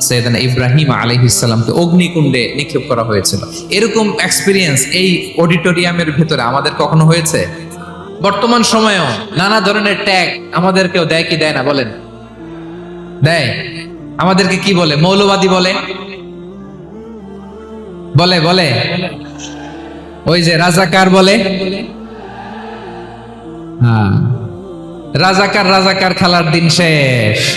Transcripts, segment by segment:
সৈয়দানা ইব্রাহিম আলহিসাল্লামকে অগ্নিকুণ্ডে নিক্ষেপ করা হয়েছিল। এরকম এক্সপিরিয়েন্স এই অডিটোরিয়ামের ভেতরে আমাদের কখনো হয়েছে? বর্তমান সময়েও নানা ধরনের ট্যাগ আমাদেরকেও দেয় কি দেয় না বলেন? দেয়। আমাদেরকে কি বলে? মৌলবাদী বলে? বলে বলে? ওই যে রাজাকার বলে? হ্যাঁ। রাজাকার রাজাকার খেলার দিন শেষ।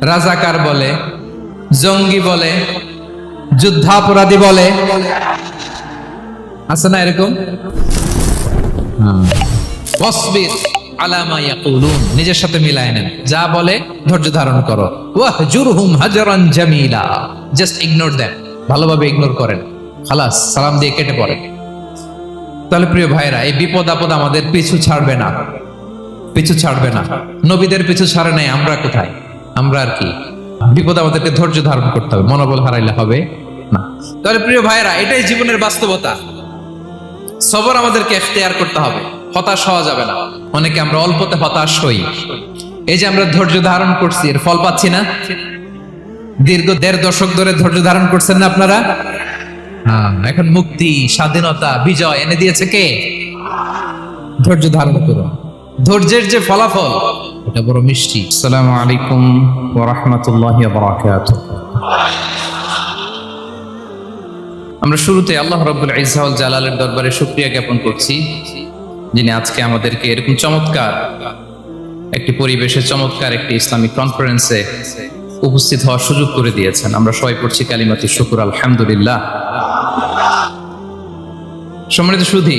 রাজাকার বলে, জঙ্গি বলে, যুদ্ধাপরাধী বলে। আছে না এরকম? ইয়াকুলুন, নিজের সাথে মিলায় নেন। যা বলে, ধৈর্য ধারণ করো। জামিলা। জাস্ট ইগনোর দেন ভালোভাবে ইগনোর করেন। খালাস, সালাম দিয়ে কেটে পড়েন তাহলে প্রিয় ভাইরা এই বিপদ আপদ আমাদের পিছু ছাড়বে না। পিছু ছাড়বে না। নবীদের পিছু ছাড়ে নাই, আমরা কোথায়? আমরা আর কি। বিপদ আমাদেরকে ধৈর্য ধারণ করতে হবে, মনোবল হারাইলে হবে না। তাহলে প্রিয় ভাইরা এটাই জীবনের বাস্তবতা। সবর আমাদেরকে এখতিয়ার করতে হবে, হতাশ হওয়া যাবে না। অনেকে আমরা অল্পতে হতাশ হই। এই যে আমরা ধৈর্য ধারণ করছি, এর ফল পাচ্ছি না। দীর্ঘ দেড় দশক ধরে ধৈর্য ধারণ করছেন না আপনারা? এখন মুক্তি, স্বাধীনতা, বিজয় এনে দিয়েছে কে? ধৈর্য ধারণ করো ধৈর্যের যে ফলাফল এটা বড় মিষ্টি। আসসালামু আলাইকুম ওয়া রাহমাতুল্লাহি ওয়া বারাকাতুহু। আমরা শুরুতে আল্লাহ রব্বুল ইজাউল জালালের দরবারে শুক্রিয়া জ্ঞাপন করছি যিনি আজকে আমাদেরকে এরকম চমৎকার একটি পরিবেশে চমৎকার একটি ইসলামিক কনফারেন্সে উপস্থিত হওয়ার সুযোগ করে দিয়েছেন। আমরা সবাই পড়ছি কালিমাতি শুকুর আলহামদুলিল্লাহ। সম্মানিত সুধী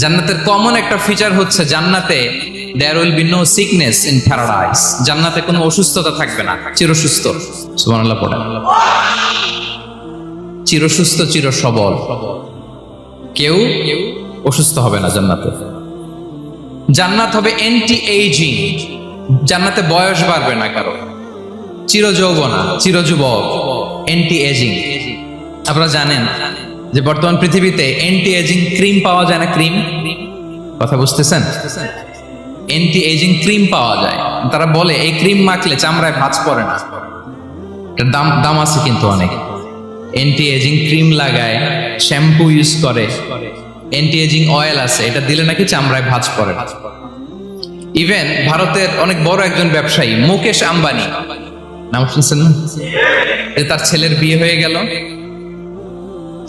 জান্নাতের কমন একটা ফিচার হচ্ছে জান্নাতে there will be no sickness in paradise জান্নাতে কোনো অসুস্থতা থাকবে না। চিরসুস্থ। সুবহানাল্লাহ পড়েন। চিরসুস্থ চির সবল কেউ অসুস্থ হবে না জান্নাতে। জান্নাত হবে এন্টি এইজিং জান্নাতে বয়স বাড়বে না কারও। চির যৌবনা চির যুবক এন্টি এজিং আপনারা জানেন যে বর্তমান পৃথিবীতে এন্টি এজিং ক্রিম পাওয়া যায় না ক্রিম কথা বুঝতেছেন? এন্টি এজিং ক্রিম পাওয়া যায়। তারা বলে, এই ক্রিম মাখলে চামড়ায় ভাঁজ পড়ে না। এটার দাম দাম আছে কিন্তু অনেক। এন্টি এজিং ক্রিম লাগায় শ্যাম্পু ইউজ করে। অ্যান্টি এজিং অয়েল আছে, এটা দিলে নাকি চামড়ায় ভাঁজ পড়ে ইভেন ভারতের অনেক বড় একজন ব্যবসায়ী, মুকেশ আম্বানি, নাম শুনছেন না? তার ছেলের বিয়ে হয়ে গেল।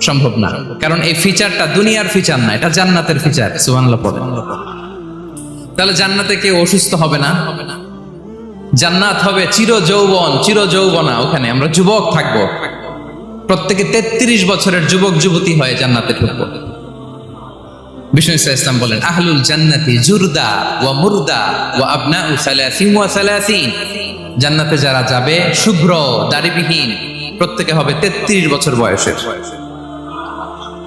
সম্ভব না। কারণ এই ফিচারটা দুনিয়ার ফিচার না, এটা জান্নাতের ফিচার সুবহানাল্লাহ পড়ে। তাহলে জান্নাতে কেউ অসুস্থ হবে না? জান্নাত হবে চির যৌবন চির যৌবনা ওখানে। আমরা যুবক থাকব। প্রত্যেকে তেত্রিশ বছরের যুবক, যুবতী হয়ে জান্নাতে ঢুকবো। বিষ্ণু ইসা ইসলাম বলেন, আহলুল জান্নাতি জুরদা ওয়া মুরদা ওয়া আবনাউ সালাসিন ওয়া সালাসিন। জান্নাতে যারা যাবে, শুভ্র, দাড়িবিহীন, প্রত্যেকে হবে তেত্রিশ বছর বয়সের।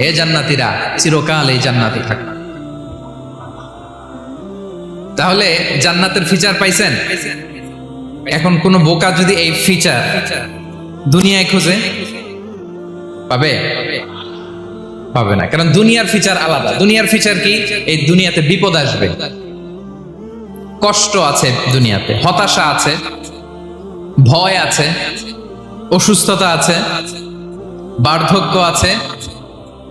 হে জান্নাতীরা, চিরকাল এই জান্নাতে থাকবে। তাহলে জান্নাতের ফিচার পাইছেন? এখন কোন বোকা যদি এই ফিচার দুনিয়ায় খোঁজে, পাবে? পাবে না। কারণ দুনিয়ার ফিচার আলাদা। দুনিয়ার ফিচার কি? এই দুনিয়াতে বিপদ আসবে। কষ্ট আছে দুনিয়াতে, হতাশা আছে, ভয় আছে, অসুস্থতা আছে, বার্ধক্য আছে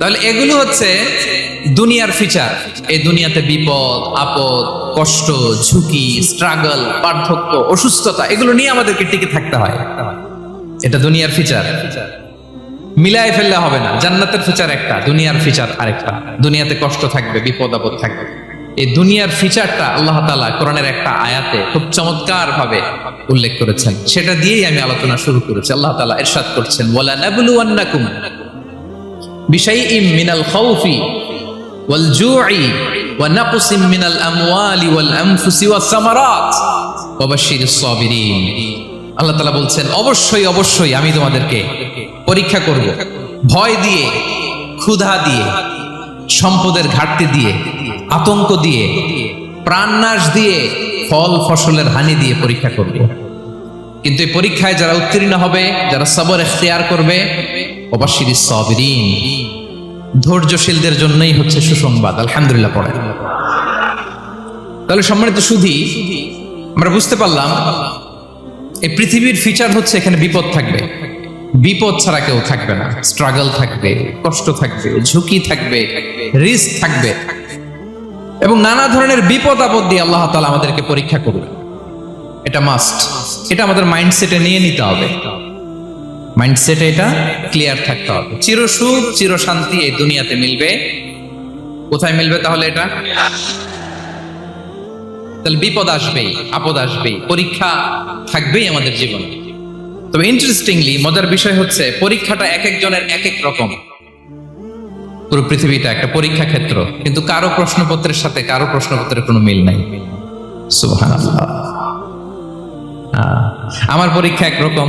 তাহলে এগুলো হচ্ছে দুনিয়ার ফিচার। এই দুনিয়াতে বিপদ, আপদ, কষ্ট, ঝুঁকি স্ট্রাগল পার্থক্য, অসুস্থতা, এগুলো নিয়ে আমাদেরকে টিকে থাকতে হয়। এটা দুনিয়ার ফিচার। মিলাই ফেললে হবে না। জান্নাতের ফিচার একটা, দুনিয়ার ফিচার আরেকটা। দুনিয়াতে কষ্ট থাকবে, বিপদ, আপদ থাকবে। এই দুনিয়ার ফিচারটা আল্লাহ তালা কোরআনের একটা আয়াতে খুব চমৎকার ভাবে উল্লেখ করেছেন। সেটা দিয়েই আমি আলোচনা শুরু করেছি। আল্লাহ তালা এরশাদ করছেন ওয়ালা নাবলুয়ান্নাকুম বিশাইইম মিনাল খাউফি ওয়াল জু'i ওয়া নাকসিম মিনাল আমওয়ালি ওয়াল আনফুসি ওয়াস সামারাত ওয়া বাশশিরিস সাবিরিন আল্লাহ তাআলা বলছেন, অবশ্যই অবশ্যই আমি তোমাদেরকে পরীক্ষা করব। ভয় দিয়ে, ক্ষুধা দিয়ে, সম্পদের ঘাটতি দিয়ে, আতঙ্ক দিয়ে, প্রাণনাশ দিয়ে, ফল, ফসলের হানি দিয়ে পরীক্ষা করব। কিন্তু এই পরীক্ষায় যারা উত্তীর্ণ হবে, যারা সবর এখতিয়ার করবে অবাশির সবরিন। ধৈর্যশীলদের জন্যই হচ্ছে সুসংবাদ। আলহামদুলিল্লাহ পড়ে। তাহলে সম্মানিত সুধি, আমরা বুঝতে পারলাম, এই পৃথিবীর ফিচার হচ্ছে এখানে বিপদ থাকবে। বিপদ ছাড়া কেউ থাকবে না। স্ট্রাগল থাকবে, কষ্ট থাকবে, ঝুঁকি থাকবে রিস্ক থাকবে। এবং নানা ধরনের বিপদ আপদ দিয়ে আল্লাহ তালা আমাদেরকে পরীক্ষা করবে। এটা মাস্ট এটা আমাদের মাইন্ডসেটে নিয়ে নিতে হবে। মাইন্ডসেটে এটা ক্লিয়ার থাকতে হবে। চির সুখ, চির শান্তি এই দুনিয়াতে মিলবে। কোথায় মিলবে তাহলে এটা? তাহলে বিপদ আসবেই, আপদ আসবেই, পরীক্ষা থাকবেই আমাদের জীবনে। তবে ইন্টারেস্টিংলি মজার বিষয় হচ্ছে, পরীক্ষাটা এক একজনের এক এক রকম। পুরো পৃথিবীটা একটা পরীক্ষা ক্ষেত্র, কিন্তু কারও প্রশ্নপত্রের সাথে কারও প্রশ্নপত্রের কোনো মিল নাই। সুবহানাল্লাহ। আমার পরীক্ষা একরকম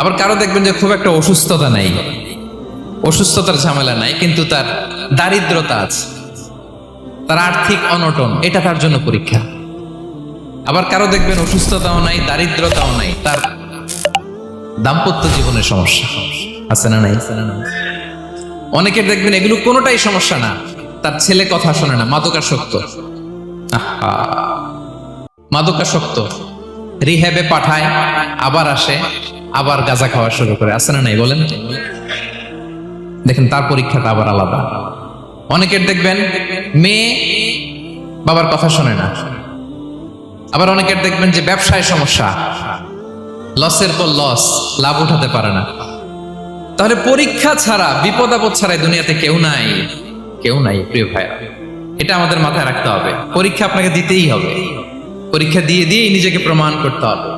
আবার কারও দেখবেন যে খুব একটা অসুস্থতা নাই। অসুস্থতার ঝামেলা নাই, কিন্তু তার দারিদ্রতা আছে। তার আর্থিক অনটন, এটা তার জন্য পরীক্ষা। আবার কারও দেখবেন অসুস্থতাও নাই, দারিদ্রতাও নাই, তার দাম্পত্য জীবনের সমস্যা। আছে না নাই? অনেকের দেখবেন এগুলো কোনোটাই সমস্যা না। তার ছেলে কথা শোনে না, মাদকাসক্ত। মাদকাসক্ত। রিহ্যাবে পাঠায়, আবার আসে। আবার গাঁজা খাওয়া শুরু করে, আছে না নাই বলেন? দেখেন, তার পরীক্ষাটা আবার আলাদা। অনেকের দেখবেন, মেয়ে বাবার কথা শোনে না। আবার অনেকের দেখবেন যে ব্যবসায় সমস্যা। লসের পর লস, লাভ উঠাতে পারে না। তাহলে পরীক্ষা ছাড়া, বিপদ আপদ ছাড়া এই দুনিয়াতে কেউ নাই। কেউ নাই, প্রিয় ভাইয়া এটা আমাদের মাথায় রাখতে হবে। পরীক্ষা আপনাকে দিতেই হবে। পরীক্ষা দিয়ে দিয়েই নিজেকে প্রমাণ করতে হবে।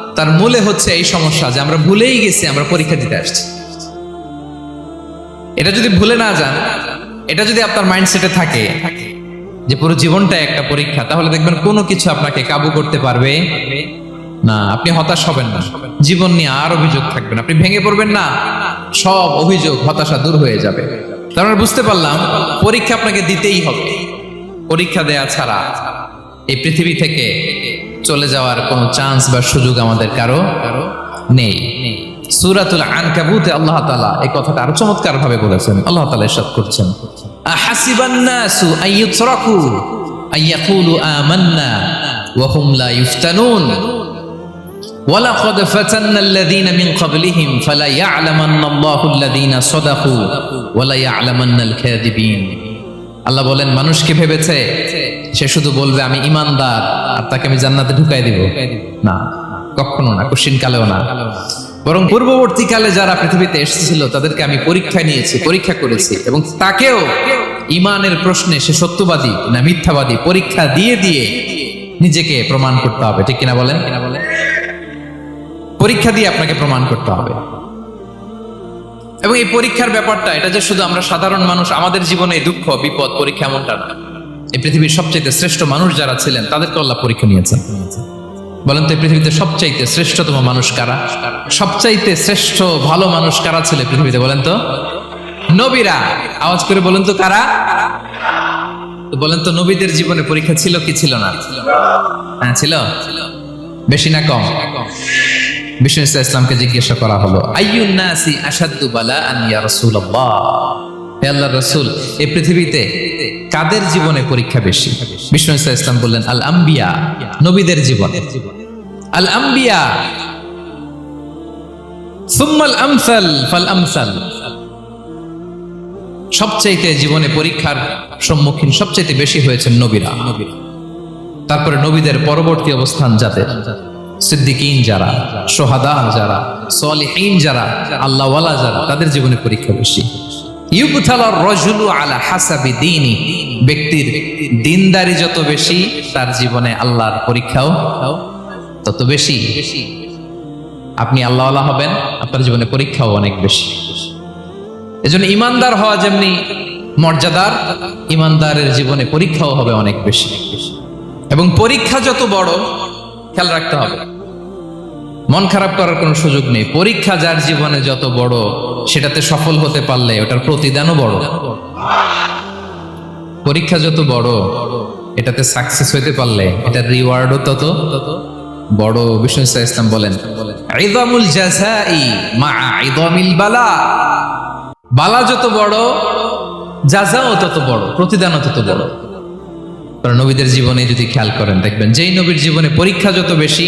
তার মূলে হচ্ছে এই সমস্যা যে আমরা ভুলেই গেছি, আমরা পরীক্ষা দিতে আসছি। এটা যদি ভুলে না যান, এটা যদি আপনার মাইন্ডসেটে থাকে যে পুরো জীবনটা একটা পরীক্ষা, তাহলে দেখবেন কোনো কিছু আপনাকে কাবু করতে পারবে না। আপনি হতাশ হবেন না। জীবন নিয়ে আর অভিযোগ থাকবেন আপনি ভেঙে পড়বেন না। সব অভিযোগ, হতাশা দূর হয়ে যাবে। তার মানে বুঝতে পারলাম, পরীক্ষা আপনাকে দিতেই হবে। পরীক্ষা দেয়া ছাড়া এই পৃথিবী থেকে চলে যাওয়ার কোনো চান্স বা সুযোগ আমাদের কারো কারো নেই সুরাতুল আনকাবুতে আল্লাহ তাআলা এই কথাটা আরো চমৎকার ভাবে বলেছেন আল্লাহ তাআলা ইরশাদ করছেন আহাসিবান নাসু আইয়ুতরাকু আইয়াকুলু আমান্না ওয়া হুম লা ইফতানুন ولقد فتنا الذين من قبلهم فلا يعلمن الله الذين صدقوا ولا يعلمن الكاذبين আল্লাহ বলেন মানুষকে ভেবেছে সে শুধু বলবে, আমি ইমানদার, আর তাকে আমি জান্নাতে ঢুকাই দিব। না, কখনো না কশিন কালেও না। বরং পূর্ববর্তীকালে যারা পৃথিবীতে এসেছিল, তাদেরকে আমি পরীক্ষা নিয়েছি, পরীক্ষা করেছি, এবং তাকেও ইমানের প্রশ্নে সে সত্যবাদী না মিথ্যাবাদী পরীক্ষা দিয়ে দিয়ে নিজেকে প্রমাণ করতে হবে। ঠিক কিনা কিনা বলেন? পরীক্ষা দিয়ে আপনাকে প্রমাণ করতে হবে। এবং এই পরীক্ষার ব্যাপারটা, এটা যে শুধু আমরা সাধারণ মানুষ, আমাদের জীবনে দুঃখ, বিপদ, পরীক্ষা এমনটা না। এই পৃথিবীর সবচাইতে শ্রেষ্ঠ মানুষ যারা ছিলেন, তাদেরকে আল্লাহ পরীক্ষা নিয়েছেন। বলেন তো এই পৃথিবীতে সবচাইতে শ্রেষ্ঠতম মানুষ কারা? সবচাইতে শ্রেষ্ঠ ভালো মানুষ কারা ছিল পৃথিবীতে বলেন তো? নবীরা। আওয়াজ করে বলুন তো কারা? বলেন তো নবীদের জীবনে পরীক্ষা ছিল কি ছিল না? হ্যাঁ ছিল। বেশি না কম? বিষ্ণু ইসলামকে জিজ্ঞাসা করা হলো, আইয়ুন নাসি আসাদ্দু বালা আন ইয়া রাসূলুল্লাহ? হে আল্লাহর রাসূল, এই পৃথিবীতে কাদের জীবনে পরীক্ষা বেশি। বিষ্ণু ইসলাম ইসলাম বললেন, আল আম্বিয়া, নবীদের জীবন। আল আম্বিয়া, সুম্মাল আমসাল, ফাল আমসাল। সবচাইতে জীবনে পরীক্ষার সম্মুখীন সবচাইতে বেশি হয়েছেন নবীরা। তারপরে নবীদের পরবর্তী অবস্থান যাদের? সিদ্দিকিন যারা, সোহাদা যারা, সলিহীন যারা, আল্লাহওয়ালা যারা, তাদের জীবনে পরীক্ষা বেশি। ইউবতালার রজুলু আলা হাসাবি দীনি। ব্যক্তির দিনদারি যত বেশি, তার জীবনে আল্লাহর পরীক্ষাও তত বেশি। আপনি আল্লাহওয়ালা হবেন, আপনার জীবনে পরীক্ষাও অনেক বেশি। এজন্য ইমানদার হওয়া যেমনি মর্যাদার, ইমানদারের জীবনে পরীক্ষাও হবে অনেক বেশি। এবং পরীক্ষা যত বড়, খেয়াল রাখতে হবে। মন খারাপ করার কোনো সুযোগ নেই। পরীক্ষা যার জীবনে যত বড়, সেটাতে সফল হতে পারলে ওটার প্রতিদানও বড়। পরীক্ষা যত বড়, এটাতে সাকসেস হইতে পারলে, এটার রিওয়ার্ডও তত বড়। বিষ্ণু ইসা ইসলাম বলেন, ইদামুল জাযাই মা ইদামিল বালা। বালা যত বড় যাজাও তত বড়, প্রতিদানও তত বড়। কারণ নবীদের জীবনে যদি খেয়াল করেন, দেখবেন যেই নবীর জীবনে পরীক্ষা যত বেশি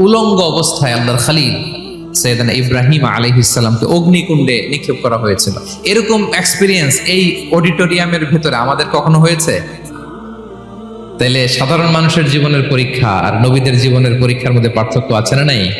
উলঙ্গ অবস্থায় আল্লাহর খালিল সৈয়দানা ইব্রাহিম আলহিসাল্লামকে অগ্নিকুণ্ডে নিক্ষেপ করা হয়েছিল। এরকম এক্সপিরিয়েন্স এই অডিটোরিয়ামের ভেতরে আমাদের কখনো হয়েছে? তাইলে সাধারণ মানুষের জীবনের পরীক্ষা আর নবীদের জীবনের পরীক্ষার মধ্যে পার্থক্য আছে না নাই?